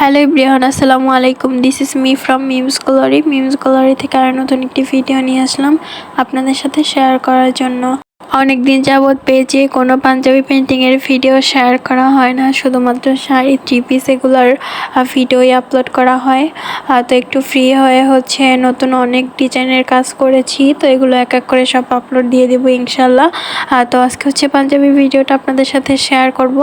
Hello everyone আসসালামু আলাইকুম this is me from Mims Glory Mims Glory থেকে আর নতুন একটি ভিডিও নিয়ে আসলাম আপনাদের সাথে শেয়ার করার জন্য। অনেক দিন যাবৎ পেজে কোনো পাঞ্জাবি পেন্টিংয়ের ভিডিও শেয়ার করা হয় না। শুধুমাত্র শাড়ি থ্রি এগুলোর ভিডিওই আপলোড করা হয়। তো একটু ফ্রি হয়ে হচ্ছে, নতুন অনেক ডিজাইনের কাজ করেছি। তো এগুলো এক এক করে সব আপলোড দিয়ে দেবো ইনশাল্লাহ। তো আজকে হচ্ছে পাঞ্জাবি ভিডিওটা আপনাদের সাথে শেয়ার করব।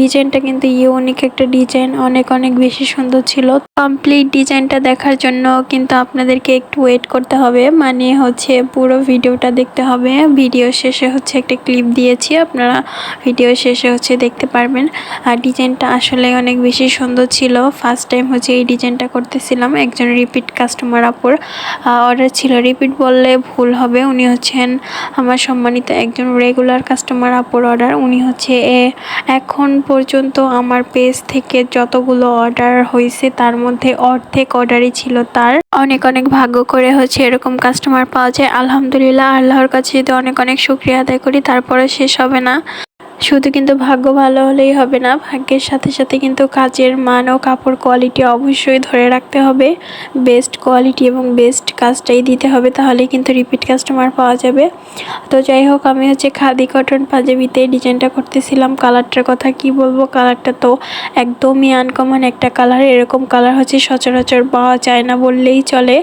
ডিজাইনটা কিন্তু ইউনিক একটা ডিজাইন অনেক অনেক বেশি সুন্দর ছিল। কমপ্লিট ডিজাইনটা দেখার জন্য কিন্তু আপনাদেরকে একটু ওয়েট করতে হবে। মানে হচ্ছে পুরো ভিডিওটা দেখতে হবে ভিডিও শেষে হচ্ছে একটা ক্লিপ দিয়েছি, আপনারা ভিডিও শেষে হচ্ছে দেখতে পারবেন। আর ডিজাইনটা আসলে অনেক বেশি সুন্দর ছিল। ফার্স্ট টাইম হচ্ছে এই ডিজাইনটা করতেছিলাম একজন রিপিট কাস্টমার আপুর। অর্ডার ছিল রিপিট বললে ভুল হবে। উনি হচ্ছেন আমার সম্মানিত একজন রেগুলার কাস্টমার আপুর অর্ডার উনি হচ্ছে এ, এখন পর্যন্ত আমার পেজ থেকে যতগুলো অর্ডার হয়েছে তার মধ্যে অর্ধেক অর্ডারই ছিল তার। অনেক অনেক ভাগ্য করে হচ্ছে এরকম কাস্টমার পাওয়া যায়। আলহামদুলিল্লাহ, আল্লাহর কাছে যদি অনেক অনেক শুক্রিয়া আদায় করি, তারপরে শেষ হবে না। শুধু কিন্তু ভাগ্য ভালো হলেই হবে না, ভাগ্যের সাথে সাথে কিন্তু কাজের মান ও কাপড় কোয়ালিটি অবশ্যই ধরে রাখতে হবে। বেস্ট কোয়ালিটি এবং বেস্ট কাজটাই দিতে হবে, তাহলে কিন্তু রিপিট কাস্টমার পাওয়া যাবে। তো যাই হোক, আমি হচ্ছে খাদি কটন পাঞ্জাবিতে ডিজাইনটা করতেছিলাম কালারটার কথা কি বলব? কালারটা তো একদমই আনকমন একটা কালার এরকম কালার হচ্ছে সচরাচর পাওয়া যায় না বললেই চলে।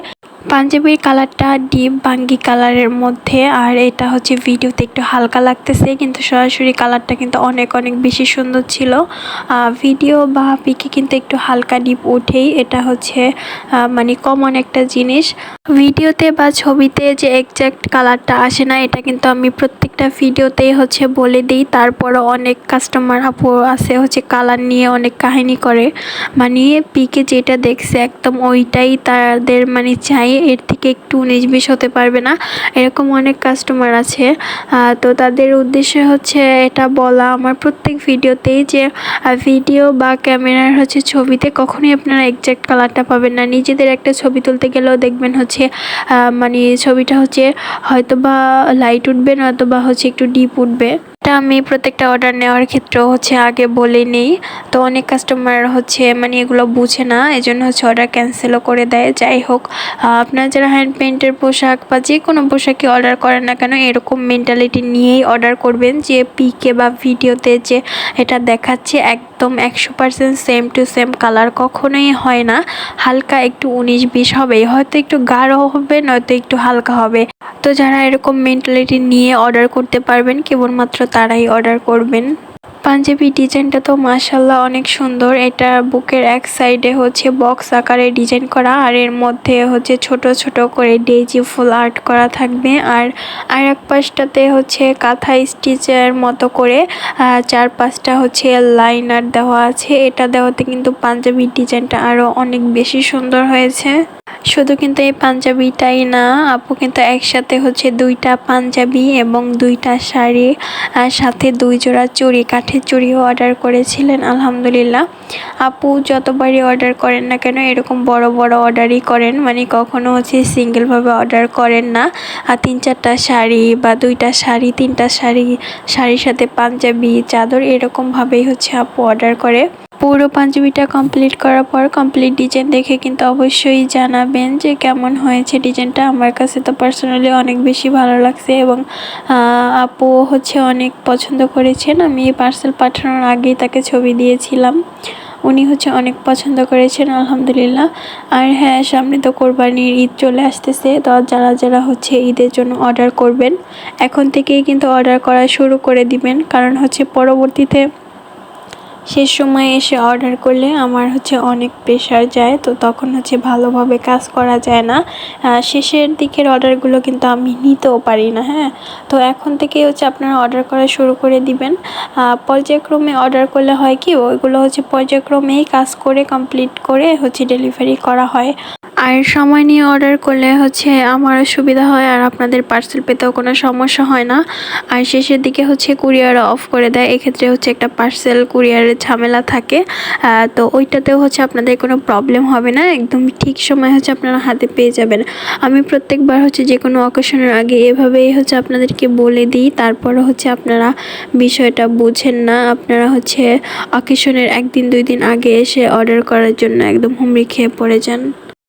পাঞ্জাবির কালারটা ডিপ, বাঙ্গি কালারের মধ্যে, আর এটা হচ্ছে ভিডিওতে একটু হালকা লাগতেছে, কিন্তু সরাসরি কালারটা কিন্তু অনেক অনেক বেশি সুন্দর ছিল। ভিডিও বা পিকে কিন্তু একটু হালকা ডিপ ওঠেই, এটা হচ্ছে মানে কমন একটা জিনিস। ভিডিওতে বা ছবিতে যে এক্স্যাক্ট কালারটা আসে না, এটা কিন্তু আমি প্রত্যেকটা ভিডিওতেই হচ্ছে বলে দিই। তারপরও অনেক কাস্টমার আপু আছে হচ্ছে কালার নিয়ে অনেক কাহিনী করে। মানে পিকে যেটা দেখছে একদম ওইটাই তাদের মানে চাই। এর থেকে একটু উনিশ বিশ হতে পারবে না। এরকম অনেক কাস্টমার আছে। তো তাদের উদ্দেশ্যে হচ্ছে এটা বলা। আমার প্রত্যেক ভিডিওতেই যে ভিডিও বা ক্যামেরার হচ্ছে ছবিতে কখনোই আপনারা এক্স্যাক্ট কালারটা পাবেন না। নিজেদের একটা ছবি তুলতে গেলেও দেখবেন হচ্ছে মানে ছবিটা হচ্ছে হয়তো বা লাইট উঠবে নয়তো বা হচ্ছে একটু ডিপ উঠবে। এটা আমি প্রত্যেকটা অর্ডার নেওয়ার ক্ষেত্রে হচ্ছে আগে বলে নিই। তো অনেক কাস্টমার হচ্ছে মানে এগুলো বুঝে না এই জন্য হচ্ছে অর্ডার ক্যান্সেলও করে দেয়। যাই হোক আপনার যারা হ্যান্ড পেন্টের পোশাক বা যে কোনো পোশাকই অর্ডার করেন না কেন, এরকম মেন্টালিটি নিয়েই অর্ডার করবেন যে পিকে বা ভিডিওতে যে এটা দেখাচ্ছে একদম একশো percent same to same colour কখনোই হয় না। হালকা একটু উনিশ বিশ হবে। হয়তো একটু গাঢ় হবে, নয়তো একটু হালকা হবে। তো যারা এরকম মেন্টালিটি নিয়ে অর্ডার করতে পারবেন, কেবলমাত্র তারাই অর্ডার করবেন। পাঞ্জাবি ডিজাইনটা তো মাশাল্লাহ অনেক সুন্দর। এটা বুকের এক সাইডে হচ্ছে বক্স আকারে ডিজাইন করা, আর এর মধ্যে হচ্ছে ছোট ছোট করে ডেজি ফুল আর্ট করা থাকবে। আর আর এক পাশটাতে হচ্ছে কাঁথা স্টিচের মতো করে চার পাঁচটা হচ্ছে লাইন আর্ট দেওয়া আছে। এটা দেওয়াতে কিন্তু পাঞ্জাবির ডিজাইনটা আরও অনেক বেশি সুন্দর হয়েছে। শুধু কিন্তু এই পাঞ্জাবিটাই না, আপু কিন্তু একসাথে হচ্ছে দুইটা পাঞ্জাবি এবং দুইটা শাড়ি আর সাথে দুই জোড়া চুড়ি, কাঠের চুড়িও অর্ডার করেছিলেন, আলহামদুলিল্লাহ। আপু যতবারই অর্ডার করেন না কেন, এরকম বড় বড় অর্ডারই করেন মানে কখনো হচ্ছে সিঙ্গেলভাবে অর্ডার করেন না। আর তিন চারটা শাড়ি বা দুইটা শাড়ি, তিনটা শাড়ি, শাড়ির সাথে পাঞ্জাবি, চাদর এরকমভাবেই হচ্ছে আপু অর্ডার করে। পুরো পাঞ্জাবিটা কমপ্লিট করার পর কমপ্লিট ডিজাইন দেখে কিন্তু অবশ্যই জানাবেন যে কেমন হয়েছে ডিজাইনটা আমার কাছে তো পার্সোনালি অনেক বেশি ভালো লাগছে এবং আপু হচ্ছে অনেক পছন্দ করেছেন। আমি এই পার্সেল পাঠানোর আগেই তাকে ছবি দিয়েছিলাম। উনি হচ্ছে অনেক পছন্দ করেছেন, আলহামদুলিল্লাহ। আর হ্যাঁ সামনে তো কোরবানির ঈদ চলে আসতেছে, তো যারা যারা হচ্ছে ঈদের জন্য অর্ডার করবেন, এখন থেকেই কিন্তু অর্ডার করা শুরু করে দিবেন। কারণ হচ্ছে পরবর্তীতে শেষ সময়ে এসে অর্ডার করলে আমার হচ্ছে অনেক প্রেশার যায়, তো তখন হচ্ছে ভালোভাবে কাজ করা যায় না। শেষের দিকের অর্ডারগুলো কিন্তু আমি নিতেও পারি না হ্যাঁ। তো এখন থেকে হচ্ছে আপনারা অর্ডার করা শুরু করে দিবেন। পর্যায়ক্রমে অর্ডার করলে হয় কি, ওইগুলো হচ্ছে পর্যায়ক্রমেই কাজ করে কমপ্লিট করে হচ্ছে ডেলিভারি করা হয়। আর সময় নিয়ে অর্ডার করলে হচ্ছে আমারও সুবিধা হয় আর আপনাদের পার্সেল পেতেও কোনো সমস্যা হয় না। আর শেষের দিকে হচ্ছে কুরিয়ার অফ করে দেয়। এক্ষেত্রে হচ্ছে একটা পার্সেল কুরিয়ারের ঝামেলা থাকে। তো ওইটাতেও হচ্ছে আপনাদের কোনো প্রবলেম হবে না। একদম ঠিক সময় হচ্ছে আপনারা হাতে পেয়ে যাবেন। আমি প্রত্যেকবার হচ্ছে যে কোনো অকেশনের আগে এভাবেই হচ্ছে আপনাদেরকে বলে দিই। তারপরে হচ্ছে আপনারা বিষয়টা বুঝেন না। আপনারা হচ্ছে অকেশনের একদিন, দুই দিন আগে এসে অর্ডার করার জন্য একদম হুমড়ি খেয়ে পড়ে যান।